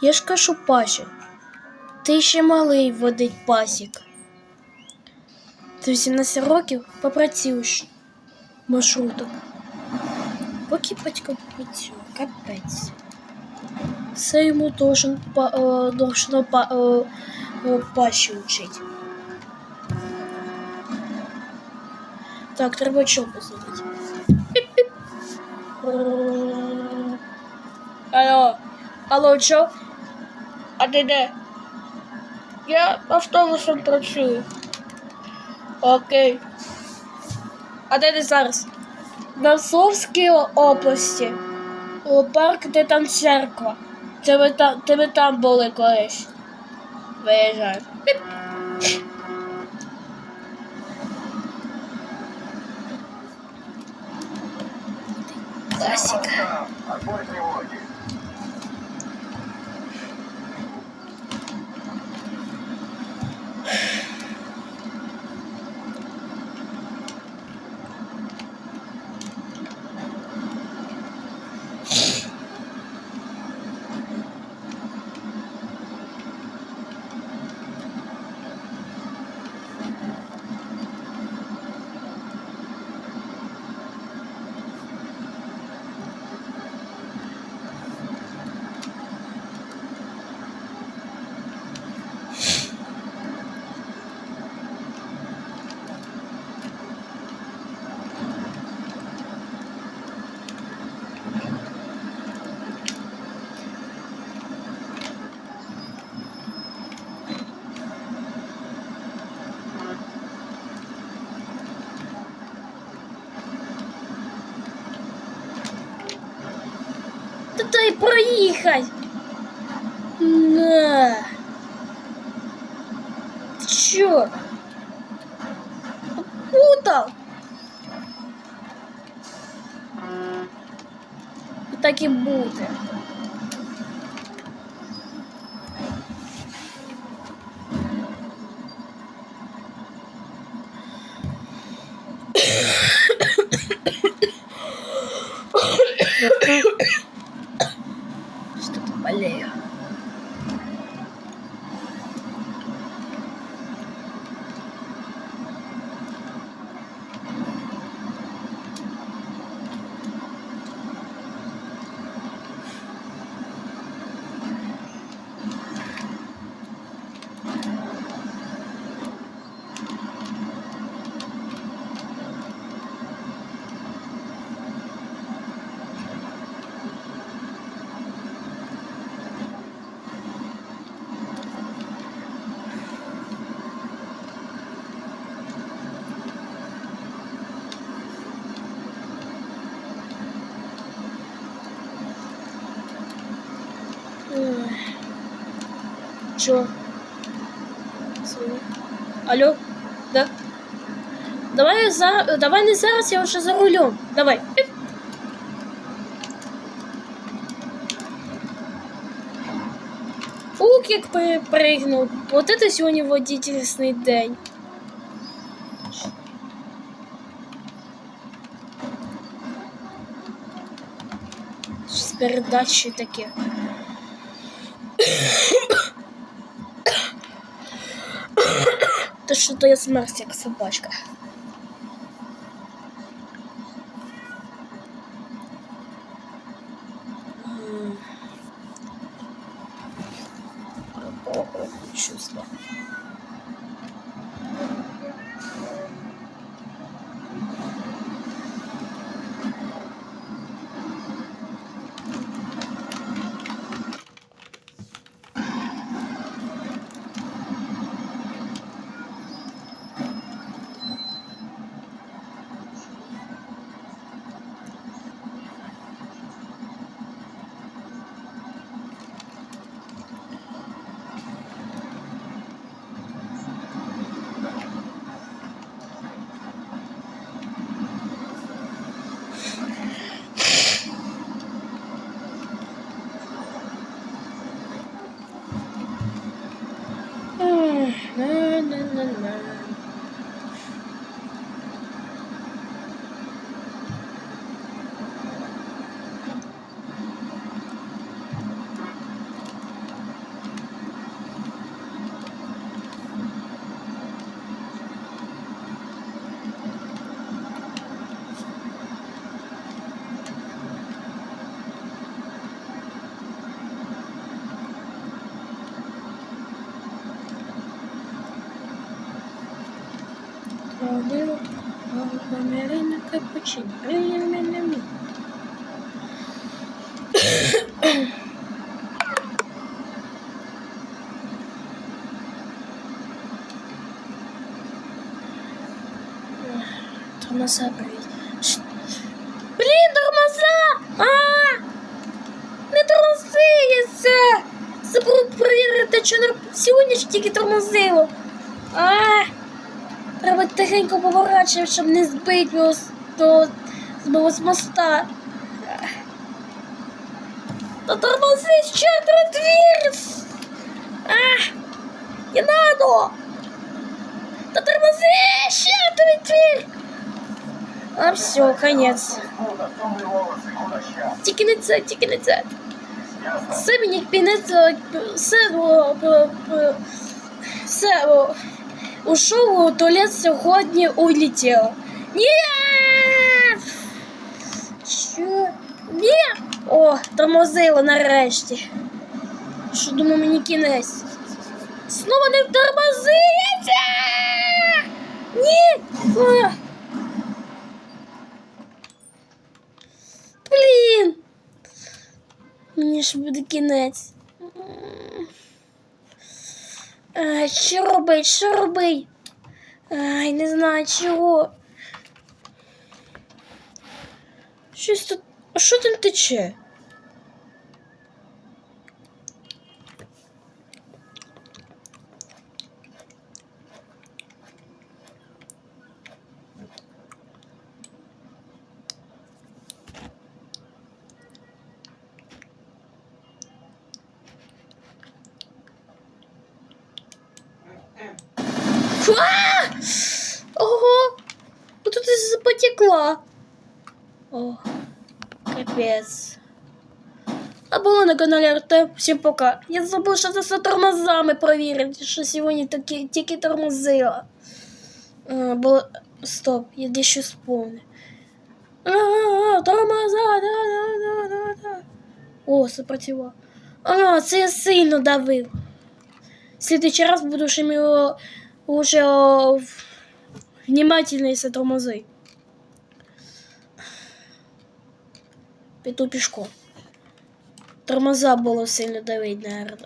Я ж кажу паші. Ти ще малий водить пасік. До 18 років попрацюєш маршрутом. Поки батько працює, капець. Все йому должен, па, е, должно па, е, е, учить. Так, треба чого посадити. Алло, алло, чо? А ти де? Я автобусом працюю. Окей. А де ти зараз? На Совській області. У парк, де там церква. Це ви там, це ви там були колись. Виїжджаю. Класика. Та дай проїхай. На. Ти чо? Попутав. І так і буде. Чё? Звони. Алло? Да? Давай за... Давай не зараз, я вже за рулем. Давай. Піп. Фук, як перепригнув. Вот это сьогодні водительний день. З передачі таке. Що то я смерть, як собачка. М. na na Ходила, померена капучино. Ри-ри-ри-ри-ри. Тормоза привет. Блін, тормоза! А! Не тормозиться! Забув перевірити, чи не сьогодні ж тільки тормозило. А! Треба тихенько поворачувати, щоб не збити його з того з моста. Та тормози, чертова дверь! А! Не надо! Та тормози, чертова дверь! А все, конец. Тільки не це, тільки не це. Все мені кінець, все, все, о, ушов у туалет сьогодні улетів. Ні! Що? Ні! О, тормозило нарешті. Що думаю, мені кінець? Знову не тормозиться! Ні! А! Блін! Мені ж буде кінець. Що робить? Ай, не знаю чого. Щось тут. А що там тече? Ого! Вот тут и потекла. О, капец. А було на каналі РТ. Всім пока. Я забув, що це з тормозами провірити, що сьогодні такі, тільки тормозила. А, було... Стоп, я дещо сповнив. А, тормоза, да, да, да, да, да. О, сопротива. А, це я сильно давив. В следующий раз буду ще його уже о, в- внимательно если тормозы. Піду пішком. Тормоза було сильно давить, наверное.